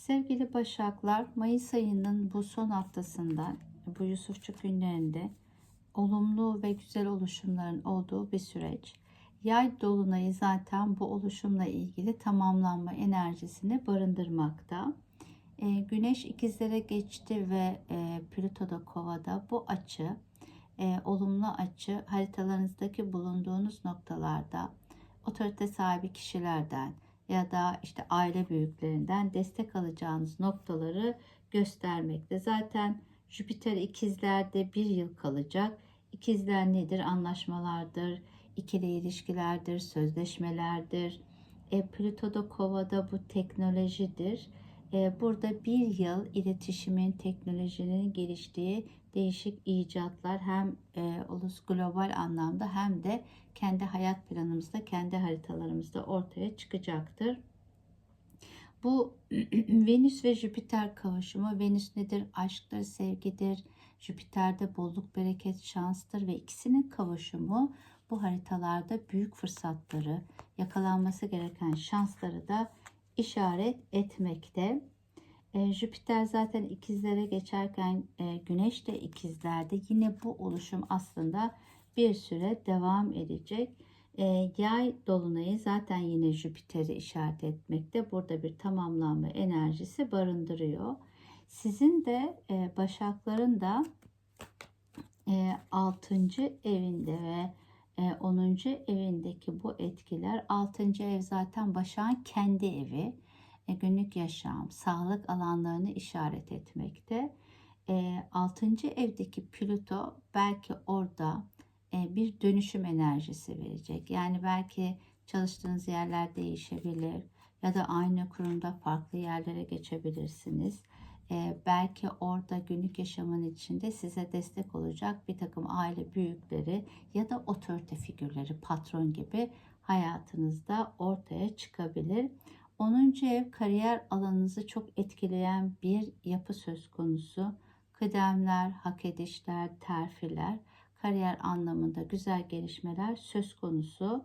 Sevgili Başaklar, Mayıs ayının bu son haftasında, bu Yusufçuk günlerinde olumlu ve güzel oluşumların olduğu bir süreç. Yay dolunayı zaten bu oluşumla ilgili tamamlanma enerjisini barındırmakta. E, Güneş ikizlere geçti ve e, Plüto da kovada. Bu açı, e, olumlu açı haritalarınızdaki bulunduğunuz noktalarda otorite sahibi kişilerden, ya da işte aile büyüklerinden destek alacağınız noktaları göstermekte. Zaten Jüpiter ikizlerde bir yıl kalacak. İkizler nedir? Anlaşmalardır, ikili ilişkilerdir, sözleşmelerdir. E, Plüto'da kovada bu teknolojidir. E, burada bir yıl iletişimin, teknolojinin geliştiği değişik icatlar hem e, ulus global anlamda hem de kendi hayat planımızda, kendi haritalarımızda ortaya çıkacaktır. Bu Venüs ve Jüpiter kavuşumu. Venüs nedir? Aşktır, sevgidir. Jüpiter'de bolluk, bereket, şanstır ve ikisinin kavuşumu bu haritalarda büyük fırsatları, yakalanması gereken şansları da işaret etmekte. E, Jüpiter zaten ikizlere geçerken e, Güneş de ikizlerde. Yine bu oluşum aslında bir süre devam edecek. E, yay dolunayı zaten yine Jüpiter'i işaret etmekte. Burada bir tamamlanma enerjisi barındırıyor. Sizin de e, Başakların da e, 6. evinde ve e, 10. evindeki bu etkiler 6. ev zaten Başak'ın kendi evi e, günlük yaşam, sağlık alanlarını işaret etmekte. E, 6. evdeki Plüto belki orada e, bir dönüşüm enerjisi verecek. Yani belki çalıştığınız yerler değişebilir ya da aynı kurumda farklı yerlere geçebilirsiniz. E, belki orada günlük yaşamın içinde size destek olacak bir takım aile büyükleri ya da otorite figürleri, patron gibi hayatınızda ortaya çıkabilir. 10. ev kariyer alanınızı çok etkileyen bir yapı söz konusu. Kıdemler, hak edişler, terfiler, kariyer anlamında güzel gelişmeler söz konusu.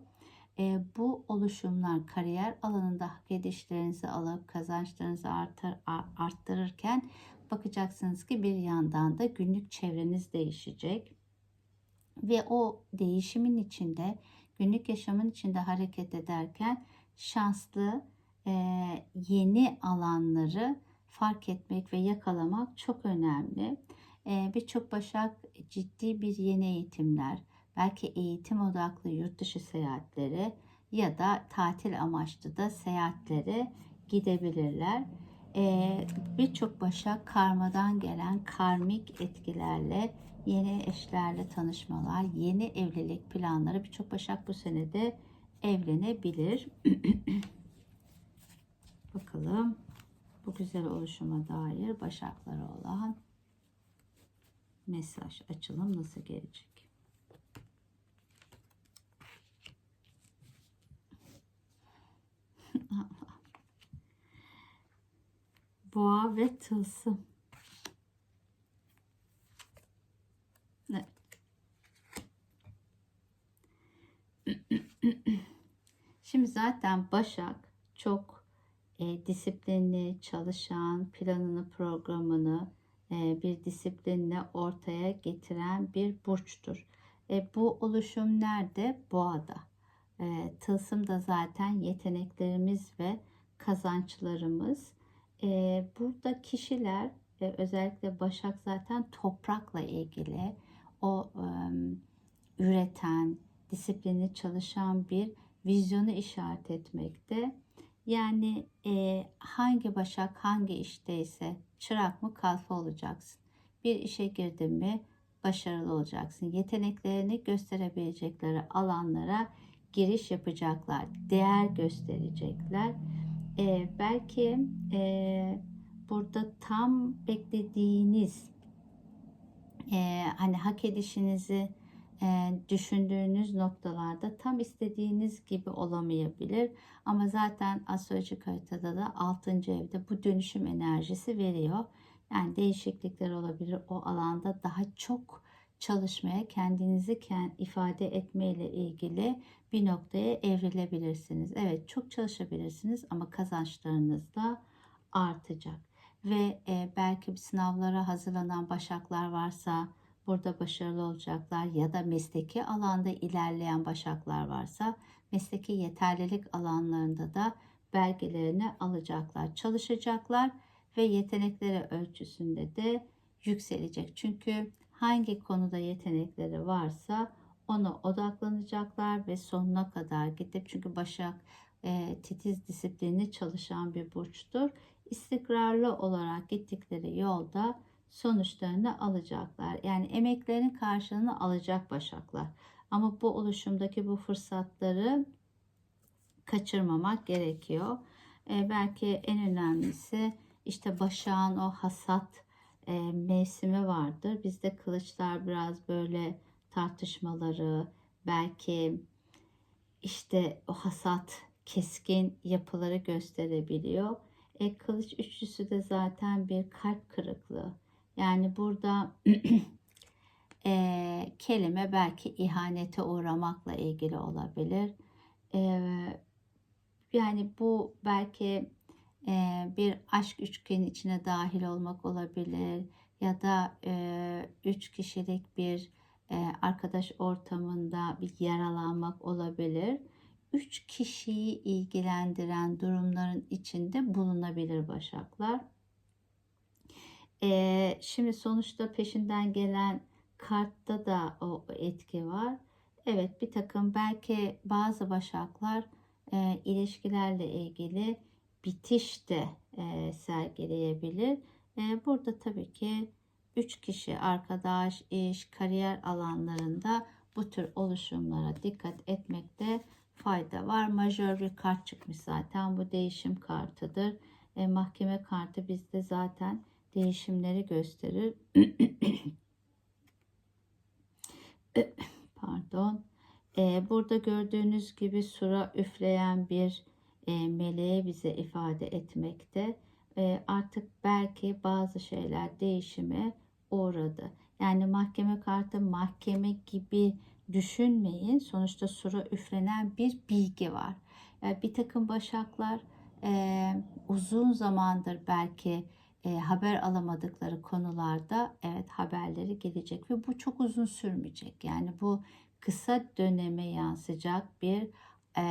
E, bu oluşumlar kariyer alanında hak edişlerinizi alıp kazançlarınızı arttır, arttırırken bakacaksınız ki bir yandan da günlük çevreniz değişecek. Ve o değişimin içinde günlük yaşamın içinde hareket ederken şanslı, yeni alanları fark etmek ve yakalamak çok önemli. Birçok başak ciddi bir yeni eğitimler, belki eğitim odaklı yurt dışı seyahatleri ya da tatil amaçlı da seyahatlere gidebilirler. Birçok başak karmadan gelen karmik etkilerle yeni eşlerle tanışmalar, yeni evlilik planları birçok başak bu senede evlenebilir. Bakalım bu güzel oluşuma dair başaklara olan mesaj, açılım nasıl gelecek? Boğa ve tılsım. Evet. Şimdi zaten Başak çok e, disiplinli, çalışan, planını, programını e, bir disiplinle ortaya getiren bir burçtur. E, bu oluşum nerede? Boğada. E, tılsım da zaten yeteneklerimiz ve kazançlarımız. E, burada kişiler e, özellikle Başak zaten toprakla ilgili o e, üreten, disiplinli çalışan bir vizyonu işaret etmekte. Yani e, hangi başak hangi işteyse çırak mı kalfa olacaksın. Bir işe girdin mi başarılı olacaksın. Yeteneklerini gösterebilecekleri alanlara giriş yapacaklar. Değer gösterecekler. E, belki e, burada tam beklediğiniz e, hani hak edişinizi e, düşündüğünüz noktalarda tam istediğiniz gibi olamayabilir. Ama zaten astrolojik haritada da 6. evde bu dönüşüm enerjisi veriyor. Yani değişiklikler olabilir. O alanda daha çok çalışmaya, kendinizi ifade etmeyle ilgili bir noktaya evrilebilirsiniz. Evet çok çalışabilirsiniz ama kazançlarınız da artacak. Ve e, belki sınavlara hazırlanan başaklar varsa burada başarılı olacaklar ya da mesleki alanda ilerleyen başaklar varsa mesleki yeterlilik alanlarında da belgelerini alacaklar, çalışacaklar ve yetenekleri ölçüsünde de yükselecek. Çünkü hangi konuda yetenekleri varsa ona odaklanacaklar ve sonuna kadar gidip çünkü Başak e, titiz disiplinli çalışan bir burçtur. İstikrarlı olarak gittikleri yolda sonuçlarını alacaklar. Yani emeklerin karşılığını alacak Başaklar. Ama bu oluşumdaki bu fırsatları kaçırmamak gerekiyor. E, belki en önemlisi işte Başak'ın o hasat e, mevsimi vardır. Bizde kılıçlar biraz böyle tartışmaları, belki işte o hasat keskin yapıları gösterebiliyor. E, kılıç üçlüsü de zaten bir kalp kırıklığı. Yani burada e, kelime belki ihanete uğramakla ilgili olabilir. E, yani bu belki e, bir aşk üçgeni içine dahil olmak olabilir ya da e, üç kişilik bir e, arkadaş ortamında bir yaralanmak olabilir. Üç kişiyi ilgilendiren durumların içinde bulunabilir başaklar. E, şimdi sonuçta peşinden gelen kartta da o etki var. Evet bir takım belki bazı başaklar e, ilişkilerle ilgili bitiş de e, sergileyebilir. E, burada tabii ki 3 kişi arkadaş, iş, kariyer alanlarında bu tür oluşumlara dikkat etmekte fayda var. Majör bir kart çıkmış zaten. Bu değişim kartıdır. E, mahkeme kartı bizde zaten değişimleri gösterir. Pardon. E, burada gördüğünüz gibi sura üfleyen bir e, meleğe bize ifade etmekte. E, artık belki bazı şeyler değişime uğradı. Yani mahkeme kartı mahkeme gibi düşünmeyin. Sonuçta sura üflenen bir bilgi var. Yani bir takım başaklar e, uzun zamandır belki e, haber alamadıkları konularda evet haberleri gelecek ve bu çok uzun sürmeyecek. Yani bu kısa döneme yansıyacak bir e,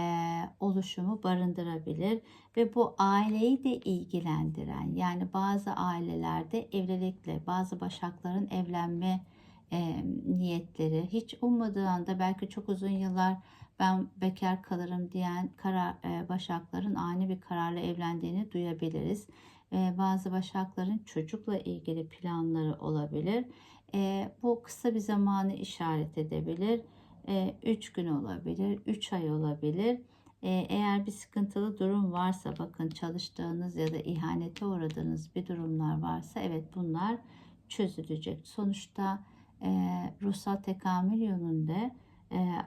oluşumu barındırabilir ve bu aileyi de ilgilendiren yani bazı ailelerde evlilikle bazı başakların evlenme e, niyetleri hiç ummadığı anda belki çok uzun yıllar ben bekar kalırım diyen karar, e, başakların ani bir kararla evlendiğini duyabiliriz. Bazı başakların çocukla ilgili planları olabilir. Bu kısa bir zamanı işaret edebilir 3 gün olabilir, 3 ay olabilir. Eğer bir sıkıntılı durum varsa bakın çalıştığınız ya da ihanete uğradığınız bir durumlar varsa evet bunlar çözülecek. Sonuçta e, ruhsal tekamül yönünde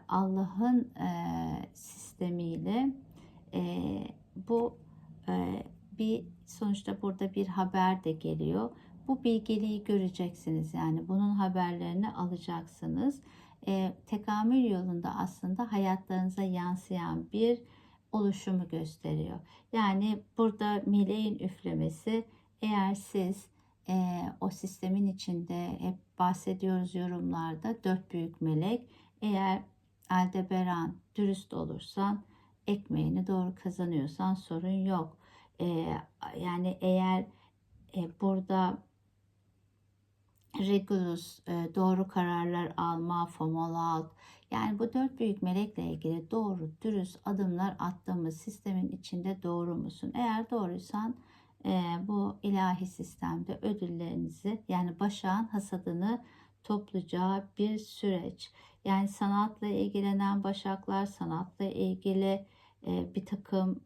Allah'ın sistemiyle bu bir sonuçta burada bir haber de geliyor. Bu bilgeliği göreceksiniz yani bunun haberlerini alacaksınız e, tekamül yolunda aslında hayatlarınıza yansıyan bir oluşumu gösteriyor. Yani burada meleğin üflemesi eğer siz e, o sistemin içinde hep bahsediyoruz yorumlarda dört büyük melek eğer Aldebaran dürüst olursan ekmeğini doğru kazanıyorsan sorun yok. E, yani eğer e, burada Regulus, e, doğru kararlar alma, fomolat. Yani bu dört büyük melekle ilgili doğru, dürüst adımlar attığımız sistemin içinde doğru musun? Eğer doğruysan e, bu ilahi sistemde ödüllerinizi yani başağın hasadını toplayacağı bir süreç. Yani sanatla ilgilenen başaklar, sanatla ilgili e, bir takım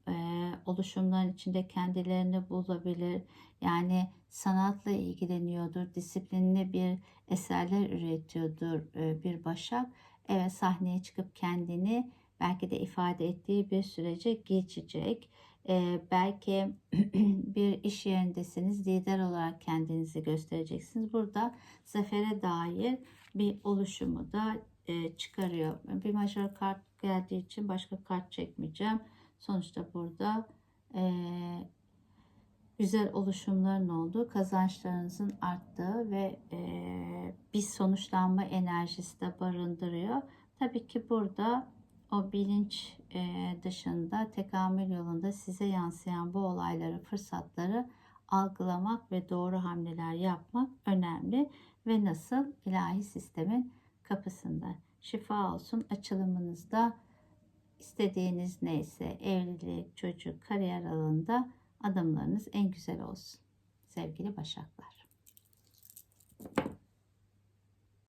oluşumların içinde kendilerini bulabilir. Yani sanatla ilgileniyordur, disiplinli bir eserler üretiyordur e, bir başak. Evet sahneye çıkıp kendini belki de ifade ettiği bir sürece geçecek. Belki bir iş yerindesiniz, lider olarak kendinizi göstereceksiniz. Burada zafere dair bir oluşumu da e, çıkarıyor. Bir majör kart geldiği için başka kart çekmeyeceğim. Sonuçta burada e, güzel oluşumların olduğu, kazançlarınızın arttığı ve eee, bir sonuçlanma enerjisi de barındırıyor. Tabii ki burada o bilinç eee, dışında tekamül yolunda size yansıyan bu olayları, fırsatları algılamak ve doğru hamleler yapmak önemli ve nasıl ilahi sistemin kapısında. Şifa olsun açılımınızda istediğiniz neyse evlilik, çocuk, kariyer alanında adımlarınız en güzel olsun. Sevgili Başaklar.